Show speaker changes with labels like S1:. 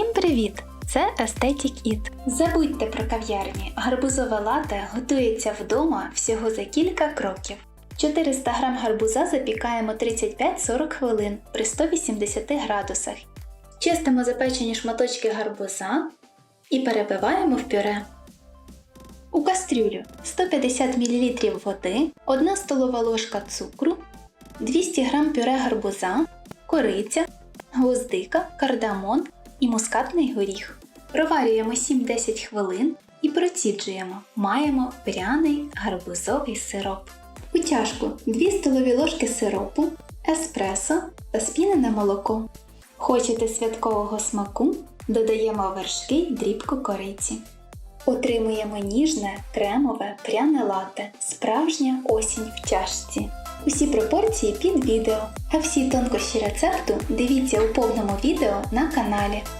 S1: Всім привіт! Це Aesthetic Eat. Забудьте про кав'ярні. Гарбузове лате готується вдома всього за кілька кроків. 400 г гарбуза запікаємо 35-40 хвилин при 180 градусах. Чистимо запечені шматочки гарбуза і перебиваємо в пюре. У кастрюлю 150 мл води, 1 столова ложка цукру, 200 г пюре гарбуза, кориця, гвоздика, кардамон і мускатний горіх. Проварюємо 7-10 хвилин і проціджуємо. Маємо пряний гарбузовий сироп. У чашку 2 столові ложки сиропу, еспресо та спінене молоко. Хочете святкового смаку? Додаємо вершки дрібку кориці. Отримуємо ніжне, кремове, пряне лате, справжня осінь в чашці. Пропорції під відео, а всі тонкощі рецепту дивіться у повному відео на каналі.